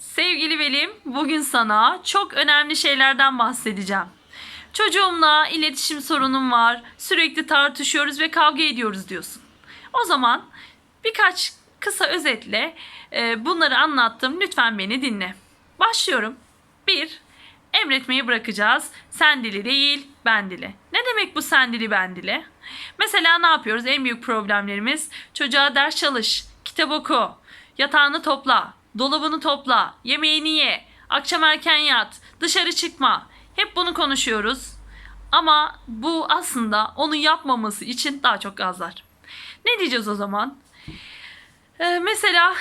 Sevgili Velim, bugün sana çok önemli şeylerden bahsedeceğim. Çocuğumla iletişim sorunum var, sürekli tartışıyoruz ve kavga ediyoruz diyorsun. O zaman birkaç kısa özetle e, bunları anlattım. Lütfen beni dinle. Başlıyorum. 1. Emretmeyi bırakacağız. Sen dili değil, ben dili. Ne demek bu sen dili, ben dili? Mesela ne yapıyoruz? En büyük problemlerimiz çocuğa ders çalış, kitap oku, yatağını topla, dolabını topla, yemeğini ye, akşam erken yat, dışarı çıkma. Hep bunu konuşuyoruz. Ama bu aslında onu yapmaması için daha çok gazlar. Ne diyeceğiz o zaman? Ee, mesela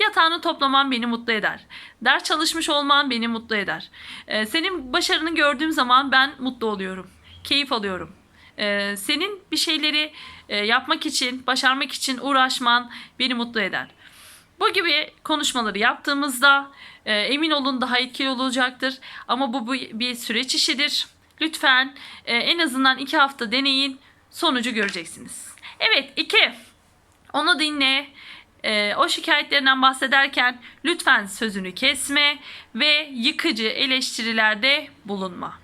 yatağını toplaman beni mutlu eder. Ders çalışmış olman beni mutlu eder. Ee, senin başarını gördüğüm zaman ben mutlu oluyorum. Keyif alıyorum. Ee, senin bir şeyleri e, yapmak için, başarmak için uğraşman beni mutlu eder. Bu gibi konuşmaları yaptığımızda e, emin olun daha etkili olacaktır. Ama bu, bu bir süreç işidir. Lütfen e, en azından iki hafta deneyin. Sonucu göreceksiniz. Evet iki. Onu dinle. Ee, o şikayetlerinden bahsederken lütfen sözünü kesme ve yıkıcı eleştirilerde bulunma.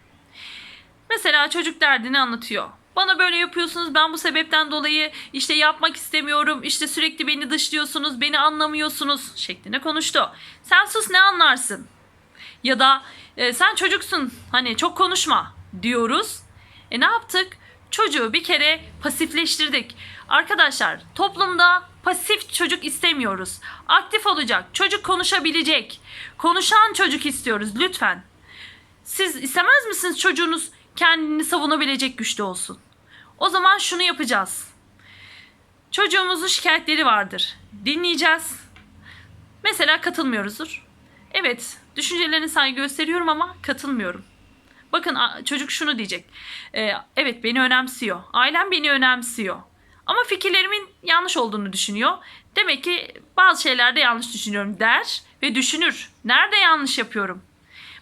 Mesela çocuk derdini anlatıyor. Bana böyle yapıyorsunuz ben bu sebepten dolayı işte yapmak istemiyorum işte sürekli beni dışlıyorsunuz beni anlamıyorsunuz şeklinde konuştu. Sen sus ne anlarsın? Ya da "E, sen çocuksun hani çok konuşma diyoruz. E ne yaptık? Çocuğu bir kere pasifleştirdik. Arkadaşlar toplumda pasif çocuk istemiyoruz. Aktif olacak, çocuk konuşabilecek. Konuşan çocuk istiyoruz lütfen. Siz istemez misiniz çocuğunuz kendini savunabilecek güçte olsun? O zaman şunu yapacağız. Çocuğumuzun şikayetleri vardır. Dinleyeceğiz. Mesela katılmıyoruzdur. Evet, düşüncelerine saygı gösteriyorum ama katılmıyorum. Bakın çocuk şunu diyecek. Ee, evet beni önemsiyor. Ailem beni önemsiyor. Ama fikirlerimin yanlış olduğunu düşünüyor. Demek ki bazı şeylerde yanlış düşünüyorum der ve düşünür. Nerede yanlış yapıyorum?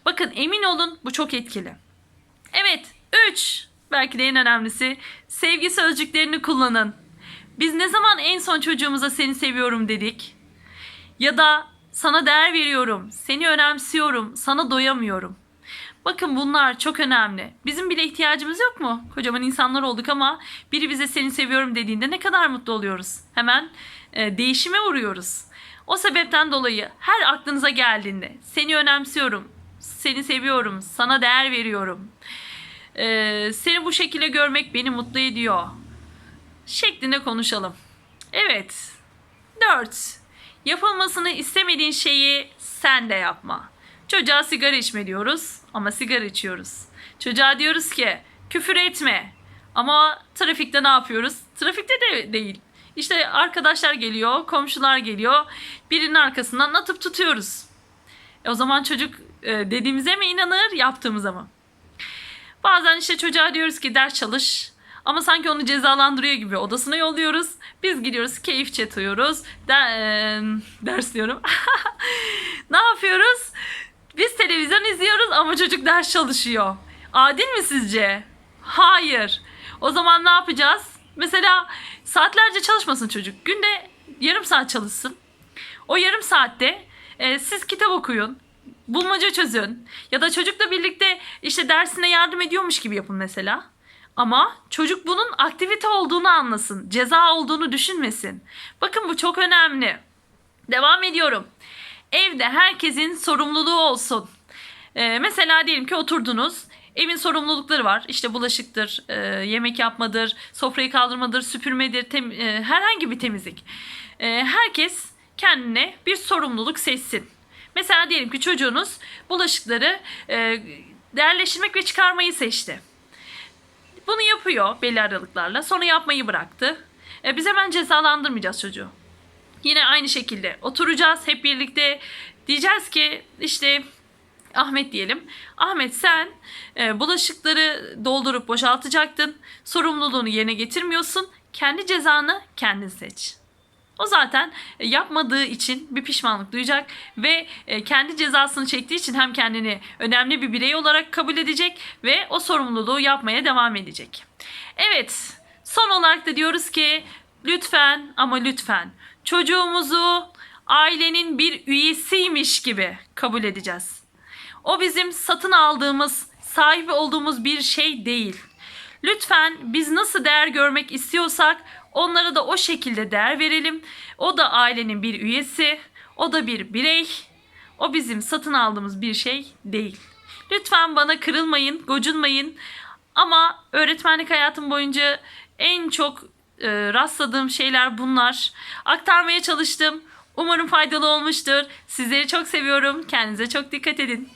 Bakın emin olun bu çok etkili. Evet 3. Belki de en önemlisi sevgi sözcüklerini kullanın. Biz ne zaman en son çocuğumuza seni seviyorum dedik? Ya da sana değer veriyorum, seni önemsiyorum, sana doyamıyorum. Bakın bunlar çok önemli. Bizim bile ihtiyacımız yok mu? Kocaman insanlar olduk ama biri bize seni seviyorum dediğinde ne kadar mutlu oluyoruz. Hemen e, değişime uğruyoruz. O sebepten dolayı her aklınıza geldiğinde seni önemsiyorum, seni seviyorum, sana değer veriyorum. E, seni bu şekilde görmek beni mutlu ediyor. Şeklinde konuşalım. Evet. 4. Yapılmasını istemediğin şeyi sen de yapma. Çocuğa sigara içme diyoruz ama sigara içiyoruz. Çocuğa diyoruz ki küfür etme. Ama trafikte ne yapıyoruz? Trafikte de değil. İşte arkadaşlar geliyor, komşular geliyor. Birinin arkasından atıp tutuyoruz. E o zaman çocuk e, dediğimize mi inanır, yaptığımıza mı? Bazen işte çocuğa diyoruz ki ders çalış. Ama sanki onu cezalandırıyor gibi odasına yolluyoruz. Biz gidiyoruz keyif çatıyoruz. De, ders diyorum. ne yapıyoruz? Biz televizyon izliyoruz ama çocuk ders çalışıyor. Adil mi sizce? Hayır. O zaman ne yapacağız? Mesela saatlerce çalışmasın çocuk. Günde yarım saat çalışsın. O yarım saatte e, siz kitap okuyun. Bulmaca çözün. Ya da çocukla birlikte işte dersine yardım ediyormuş gibi yapın mesela. Ama çocuk bunun aktivite olduğunu anlasın. Ceza olduğunu düşünmesin. Bakın bu çok önemli. Devam ediyorum. Evde herkesin sorumluluğu olsun. Ee, mesela diyelim ki oturdunuz. Evin sorumlulukları var. İşte bulaşıktır, e, yemek yapmadır, sofrayı kaldırmadır, süpürmedir, tem- e, herhangi bir temizlik. E, herkes kendine bir sorumluluk seçsin. Mesela diyelim ki çocuğunuz bulaşıkları e, değerleştirmek ve çıkarmayı seçti. Bunu yapıyor belli aralıklarla. Sonra yapmayı bıraktı. E, biz hemen cezalandırmayacağız çocuğu. Yine aynı şekilde oturacağız hep birlikte. Diyeceğiz ki işte Ahmet diyelim. Ahmet sen e, bulaşıkları doldurup boşaltacaktın. Sorumluluğunu yerine getirmiyorsun. Kendi cezanı kendin seç. O zaten e, yapmadığı için bir pişmanlık duyacak ve e, kendi cezasını çektiği için hem kendini önemli bir birey olarak kabul edecek ve o sorumluluğu yapmaya devam edecek. Evet, son olarak da diyoruz ki lütfen ama lütfen çocuğumuzu ailenin bir üyesiymiş gibi kabul edeceğiz. O bizim satın aldığımız, sahip olduğumuz bir şey değil. Lütfen biz nasıl değer görmek istiyorsak onlara da o şekilde değer verelim. O da ailenin bir üyesi, o da bir birey. O bizim satın aldığımız bir şey değil. Lütfen bana kırılmayın, gocunmayın. Ama öğretmenlik hayatım boyunca en çok e, rastladığım şeyler bunlar. Aktarmaya çalıştım. Umarım faydalı olmuştur. Sizleri çok seviyorum. Kendinize çok dikkat edin.